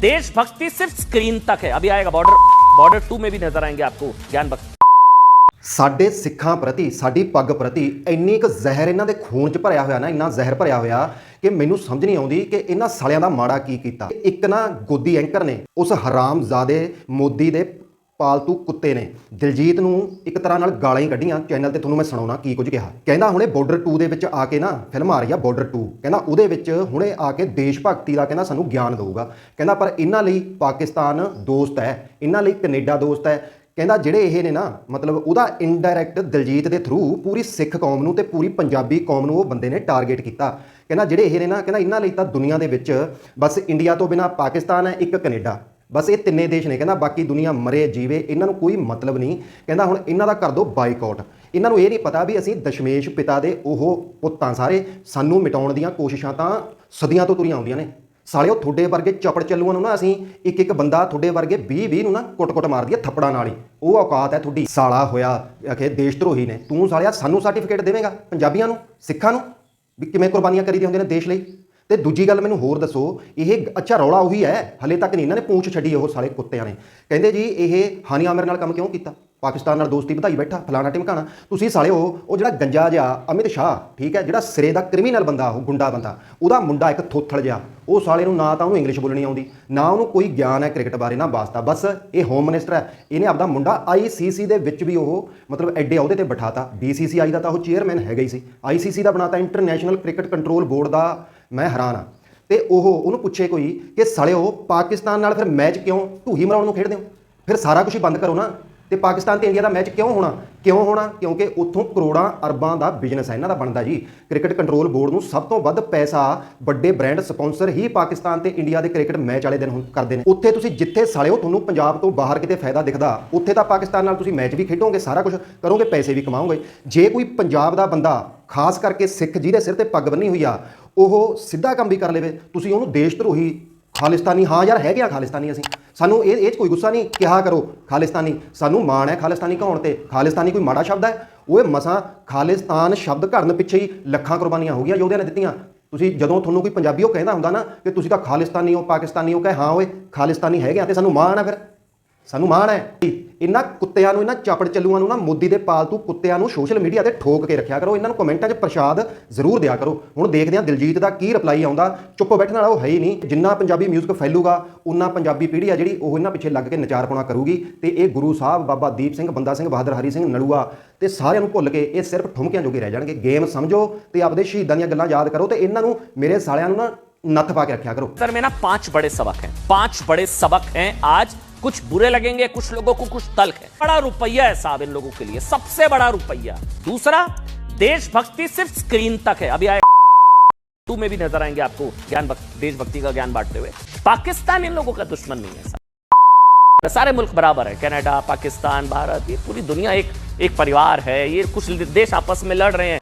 देशभक्ति सिर्फ स्क्रीन तक है अभी आएगा बॉर्डर बॉर्डर टू में भी नजर आएंगे आपको ज्ञान भक्ति ਸਾਡੇ ਸਿੱਖਾਂ ਪ੍ਰਤੀ ਸਾਡੀ ਪੱਗ ਪ੍ਰਤੀ ਇੰਨੀ ਕੁ ਜ਼ਹਿਰ ਇਹਨਾਂ ਦੇ ਖੂਨ 'ਚ ਭਰਿਆ ਹੋਇਆ ਨਾ ਇੰਨਾ ਜ਼ਹਿਰ ਭਰਿਆ ਹੋਇਆ ਕਿ ਮੈਨੂੰ ਸਮਝ ਨਹੀਂ ਆਉਂਦੀ ਕਿ ਇਹਨਾਂ ਸਾਲਿਆਂ ਦਾ ਮਾੜਾ ਕੀ ਕੀਤਾ ਇੱਕ ਨਾ ਗੋਦੀ ਐਂਕਰ ਨੇ ਉਸ ਹਰਾਮਜ਼ਾਦੇ ਮੋਦੀ ਦੇ ਪਾਲਤੂ ਕੁੱਤੇ ਨੇ। ਦਿਲਜੀਤ ਨੂੰ ਇੱਕ ਤਰ੍ਹਾਂ ਨਾਲ ਗਾਲਾਂ ਹੀ ਕੱਢੀਆਂ। ਚੈਨਲ ਤੇ ਤੁਹਾਨੂੰ ਮੈਂ ਸੁਣਾਉਣਾ ਕੀ ਕੁਝ ਕਿਹਾ। ਕਹਿੰਦਾ, ਹੁਣੇ ਬਾਰਡਰ 2 ਦੇ ਵਿੱਚ ਆ ਕੇ ਨਾ ਫਿਲਮ ਆ ਰਹੀ ਆ ਬਾਰਡਰ 2 ਕਹਿੰਦਾ, ਉਹਦੇ ਵਿੱਚ ਹੁਣੇ ਆ ਕੇ ਦੇਸ਼ ਭਗਤੀ ਦਾ ਕਹਿੰਦਾ ਸਾਨੂੰ ਗਿਆਨ ਦੇਊਗਾ। ਕਹਿੰਦਾ, ਪਰ ਇਹਨਾਂ ਲਈ ਪਾਕਿਸਤਾਨ ਦੋਸਤ ਹੈ। ਇਹਨਾਂ ਲਈ ਕੈਨੇਡਾ ਦੋਸਤ ਹੈ। ਕਹਿੰਦਾ, ਜਿਹੜੇ ਇਹ ਨੇ ਨਾ, ਮਤਲਬ ਉਹਦਾ ਇਨਡਾਇਰੈਕਟ ਦਿਲਜੀਤ ਦੇ ਥਰੂ ਪੂਰੀ ਸਿੱਖ ਕੌਮ ਨੂੰ ਤੇ ਪੂਰੀ ਪੰਜਾਬੀ ਕੌਮ ਨੂੰ ਉਹ ਬੰਦੇ ਨੇ ਟਾਰਗੇਟ ਕੀਤਾ। ਕਹਿੰਦਾ, ਜਿਹੜੇ ਇਹ ਨੇ ਨਾ, ਕਹਿੰਦਾ, ਇਹਨਾਂ ਲਈ ਤਾਂ ਦੁਨੀਆ ਦੇ ਵਿੱਚ ਬਸ ਇੰਡੀਆ ਤੋਂ ਬਿਨਾ ਪਾਕਿਸਤਾਨ ਹੈ, ਇੱਕ ਕੈਨੇਡਾ। ਬਸ ਇਹ ਤਿੰਨੇ ਦੇਸ਼ ਨੇ ਕਹਿੰਦਾ ਬਾਕੀ ਦੁਨੀਆ ਮਰੇ ਜੀਵੇ, ਇਹਨਾਂ ਨੂੰ ਕੋਈ ਮਤਲਬ ਨਹੀਂ। ਕਹਿੰਦਾ ਹੁਣ ਇਹਨਾਂ ਦਾ ਕਰ ਦੋ ਬਾਈਕਾਟ। ਇਹਨਾਂ ਨੂੰ ਇਹ ਨਹੀਂ ਪਤਾ ਵੀ ਅਸੀਂ ਦਸ਼ਮੇਸ਼ ਪਿਤਾ ਦੇ ਉਹ ਪੁੱਤਾਂ ਸਾਰੇ ਸਾਨੂੰ ਮਿਟਾਉਣ ਦੀਆਂ ਕੋਸ਼ਿਸ਼ਾਂ ਤਾਂ ਸਦੀਆਂ ਤੋਂ ਤੁਰੀਆਂ ਆਉਂਦੀਆਂ ਨੇ। ਸਾਲਿਓ ਤੁਹਾਡੇ ਵਰਗੇ ਚਪੜ ਚੱਲੂਆਂ ਨੂੰ ਨਾ ਅਸੀਂ ਇੱਕ ਇੱਕ ਬੰਦਾ ਤੁਹਾਡੇ ਵਰਗੇ 20 20 ਨੂੰ ਨਾ ਕੁੱਟ-ਕੁੱਟ ਮਾਰਦੀ ਹੈ ਥੱਪੜਾਂ ਨਾਲ ਹੀ। ਉਹ ਔਕਾਤ ਹੈ ਤੁਹਾਡੀ। ਸਾਲਾ ਹੋਇਆ, ਅਖੇ ਦੇਸ਼ ਧਰੋਹੀ ਨੇ। ਤੂੰ ਸਾਲਿਆ ਸਾਨੂੰ ਸਰਟੀਫਿਕੇਟ ਦੇਵੇਂਗਾ ਪੰਜਾਬੀਆਂ ਨੂੰ, ਸਿੱਖਾਂ ਨੂੰ, ਵੀ ਕਿਵੇਂ ਕੁਰਬਾਨੀਆਂ ਕਰੀ ਦੀਆਂ ਹੁੰਦੀਆਂ ਨੇ ਦੇਸ਼ ਲਈ। ਤੇ ਦੂਜੀ ਗੱਲ ਮੈਨੂੰ ਹੋਰ ਦੱਸੋ, ਇਹ ਅੱਛਾ ਰੌਲਾ ਉਹੀ ਹੈ, ਹਲੇ ਤੱਕ ਨਹੀਂ ਇਹਨਾਂ ਨੇ ਪੂੰਛ ਛੱਡੀ ਉਹ ਸਾਲੇ ਕੁੱਤਿਆਂ ਨੇ। ਕਹਿੰਦੇ ਜੀ, ਇਹ ਹਾਨੀ ਆਮਰ ਨਾਲ ਕੰਮ ਕਿਉਂ ਕੀਤਾ? ਪਾਕਿਸਤਾਨ ਨਾਲ ਦੋਸਤੀ ਵਧਾਈ ਬੈਠਾ, ਫਲਾਣਾ ਟਿਮਕਾਣਾ। ਤੁਸੀਂ ਸਾਲਿਓ, ਉਹ ਜਿਹੜਾ ਗੰਜਾ ਜਿਹਾ, ਅਮਿਤ ਸ਼ਾਹ, ਠੀਕ ਹੈ, ਜਿਹੜਾ ਸਿਰੇ ਦਾ ਕ੍ਰਿਮੀਨਲ ਬੰਦਾ, ਉਹ ਗੁੰਡਾ ਬੰਦਾ, ਉਹਦਾ ਮੁੰਡਾ ਇੱਕ ਥੋਥਲ ਜਿਹਾ, ਉਹ ਸਾਲੇ ਨੂੰ ਨਾ ਤਾਂ ਉਹਨੂੰ ਇੰਗਲਿਸ਼ ਬੋਲਣੀ ਆਉਂਦੀ, ਨਾ ਉਹਨੂੰ ਕੋਈ ਗਿਆਨ ਹੈ ਕ੍ਰਿਕਟ ਬਾਰੇ, ਨਾ ਵਾਸਤਾ, ਬਸ ਇਹ ਹੋਮ ਮਿਨਿਸਟਰ ਹੈ, ਇਹਨੇ ਆਪਦਾ ਮੁੰਡਾ ਆਈਸੀਸੀ ਦੇ ਵਿੱਚ ਵੀ ਉਹ, ਮਤਲਬ ਐਡੇ ਅਹੁਦੇ ਤੇ ਬਿਠਾਤਾ ਬੀਸੀਸੀਆਈ ਦਾ ਤਾਂ ਉਹ ਚੇਅਰਮੈਨ ਹੈਗਾ ਹੀ ਸੀ ਆਈਸੀਸੀ ਦਾ ਬਣਾਤਾ ਇੰਟਰਨੈਸ਼ਨਲ ਕ੍ਰਿਕਟ ਕੰਟਰੋਲ ਬੋਰਡ ਦਾ ਮੈਂ ਹੈਰਾਨ ਆ ਤੇ ਉਹ ਉਹਨੂੰ ਪੁੱਛੇ ਕੋਈ ਕਿ ਸਾਲਿਓ, ਪਾਕਿਸਤਾਨ ਨਾਲ ਫਿਰ ਮੈਚ ਕਿਉਂ ਢੂਹੀ ਮਰਾਉਣ ਨੂੰ ਖੇਡਦੇ ਹੋ? ਫਿਰ ਸਾਰਾ ਕੁਝ ਬੰਦ ਕਰੋ ਨਾ। ਤੇ ਪਾਕਿਸਤਾਨ ਤੇ ਇੰਡੀਆ ਦਾ ਮੈਚ ਕਿਉਂ ਹੋਣਾ? ਕਿਉਂ ਹੋਣਾ? ਕਿਉਂਕਿ ਉੱਥੋਂ ਕਰੋੜਾਂ ਅਰਬਾਂ ਦਾ ਬਿਜ਼ਨਸ ਹੈ, ਇਹਨਾਂ ਦਾ ਬਣਦਾ ਜੀ। ਕ੍ਰਿਕਟ ਕੰਟਰੋਲ ਬੋਰਡ ਨੂੰ ਸਭ ਤੋਂ ਵੱਧ ਪੈਸਾ ਵੱਡੇ ਬ੍ਰਾਂਡ ਸਪਾਂਸਰ ਹੀ ਪਾਕਿਸਤਾਨ ਤੇ ਇੰਡੀਆ ਦੇ ਕ੍ਰਿਕਟ ਮੈਚ ਵਾਲੇ ਦਿਨ ਹੁਣ ਕਰਦੇ ਨੇ। ਉੱਥੇ ਤੁਸੀਂ ਜਿੱਥੇ ਸਾਲਿਓ ਤੁਹਾਨੂੰ ਪੰਜਾਬ ਤੋਂ ਬਾਹਰ ਕਿਤੇ ਫਾਇਦਾ ਦਿਖਦਾ, ਉੱਥੇ ਤਾਂ ਪਾਕਿਸਤਾਨ ਨਾਲ ਤੁਸੀਂ ਮੈਚ ਵੀ ਖੇਡੋਗੇ, ਸਾਰਾ ਕੁਝ ਕਰੋਗੇ, ਪੈਸੇ ਵੀ ਕਮਾਓਗੇ। ਜੇ ਕੋਈ ਪੰਜਾਬ ਦਾ ਬੰਦਾ, ਖਾਸ ਕਰਕੇ ਸਿੱਖ ਜਿਹਦੇ ਸਿਰ ਤੇ ਪੱਗ ਬੰਨੀ ਹੋਈ ਆ ਉਹ ਸਿੱਧਾ ਕੰਮ ਵੀ ਕਰ ਲਵੇ। ਤੁਸੀਂ ਉਹਨੂੰ ਦੇਸ਼ ਧਰੋਹੀ ਖਾਲਿਸਤਾਨੀ, ਹਾਂ ਯਾਰ ਹੈਗੇ ਆ ਖਾਲਿਸਤਾਨੀ ਅਸੀਂ। ਸਾਨੂੰ ਇਹ ਇਹ 'ਚ ਕੋਈ ਗੁੱਸਾ ਨਹੀਂ, ਕਿਹਾ ਕਰੋ, ਖਾਲਿਸਤਾਨੀ। ਸਾਨੂੰ ਮਾਣ ਹੈ ਖਾਲਿਸਤਾਨੀ ਕਹਾਉਣ ਤੇ। ਖਾਲਿਸਤਾਨੀ ਕੋਈ ਮਾੜਾ ਸ਼ਬਦ ਹੈ? ਓਏ ਮਸਾਂ, ਖਾਲਿਸਤਾਨ ਸ਼ਬਦ ਘੜਨ ਪਿੱਛੇ ਹੀ ਲੱਖਾਂ ਕੁਰਬਾਨੀਆਂ ਹੋ ਗਈਆਂ, ਯੋਧਿਆਂ ਨੇ ਦਿੱਤੀਆਂ। ਤੁਸੀਂ ਜਦੋਂ ਤੁਹਾਨੂੰ ਕੋਈ ਪੰਜਾਬੀ ਉਹ ਕਹਿੰਦਾ ਹੁੰਦਾ ਨਾ ਕਿ ਤੁਸੀਂ ਤਾਂ ਖਾਲਿਸਤਾਨੀ ਹੋ, ਪਾਕਿਸਤਾਨੀ ਹੋ, ਕਹੇ ਹਾਂ ਓਏ, ਖਾਲਿਸਤਾਨੀ ਹੈਗੇ ਆ ਤੇ ਸਾਨੂੰ ਮਾਣ ਹੈ ਫਿਰ। ਸਾਨੂੰ ਮਾਣ ਹੈ। ਇਹਨਾਂ ਕੁੱਤਿਆਂ ਨੂੰ ਇਹਨਾਂ ਚਾਪੜ ਚੱਲੂਆਂ ਨੂੰ ਨਾ ਮੋਦੀ ਦੇ ਪਾਲਤੂ ਕੁੱਤਿਆਂ ਨੂੰ ਸੋਸ਼ਲ ਮੀਡੀਆ ਤੇ ਠੋਕ ਕੇ ਰੱਖਿਆ ਕਰੋ ਇਹਨਾਂ ਨੂੰ ਕਮੈਂਟਾਂ 'ਚ ਪ੍ਰਸ਼ਾਦ ਜ਼ਰੂਰ ਦਿਆ ਕਰੋ ਹੁਣ ਦੇਖਦੇ ਹਾਂ ਦਿਲਜੀਤ ਦਾ ਕੀ ਰਿਪਲਾਈ ਆਉਂਦਾ ਚੁੱਪ ਬੈਠਣ ਵਾਲਾ ਉਹ ਹੈ ਹੀ ਨਹੀਂ ਜਿੰਨਾ ਪੰਜਾਬੀ 뮤직 ਫੈਲੂਗਾ ਉਨਾ ਪੰਜਾਬੀ ਪੀੜ੍ਹੀ ਆ ਜਿਹੜੀ ਉਹ ਇਹਨਾਂ ਪਿੱਛੇ ਲੱਗ ਕੇ ਨਚਾਰ ਪਾਉਣਾ ਕਰੂਗੀ ਤੇ ਇਹ ਗੁਰੂ ਸਾਹਿਬ ਬਾਬਾ ਦੀਪ ਸਿੰਘ ਬੰਦਾ ਸਿੰਘ ਬਹਾਦਰ ਹਰੀ ਸਿੰਘ ਨਲੂਆ ਤੇ ਸਾਰਿਆਂ ਨੂੰ ਭੁੱਲ ਕੇ ਇਹ ਸਿਰਫ ਠੁਮਕਿਆਂ ਜੋਗੇ ਰਹਿ ਜਾਣਗੇ ਗੇਮ ਸਮਝੋ ਤੇ ਆਪਦੇ ਸ਼ਹੀਦਾਂ ਦੀਆਂ ਗੱਲਾਂ ਯਾਦ ਕਰੋ ਤੇ ਇਹਨਾਂ ਨੂੰ ਮੇਰੇ ਸਾਲਿਆਂ ਨੂੰ ਨਾ ਨੱਥ ਪਾ ਕੇ ਰੱਖਿਆ ਕਰੋ सर में ना पांच बड़े सबक हैं पांच बड़े सबक हैं आज कुछ बुरे लगेंगे, कुछ लोगों को कुछ तल्ख है। बड़ा रुपया है साहब इन लोगों के लिए, सबसे बड़ा रुपया। दूसरा, देशभक्ति सिर्फ़ स्क्रीन तक है। अभी आए टू में भी नज़र आएँगे आपको ज्ञान भक्ति देशभक्ति का ज्ञान बांटते हुए। पाकिस्तान इन लोगों का दुश्मन नहीं है सारे मुल्क बराबर है। कनाडा, पाकिस्तान, भारत, ये पूरी दुनिया एक एक परिवार है। ये कुछ देश आपस में लड़ रहे हैं।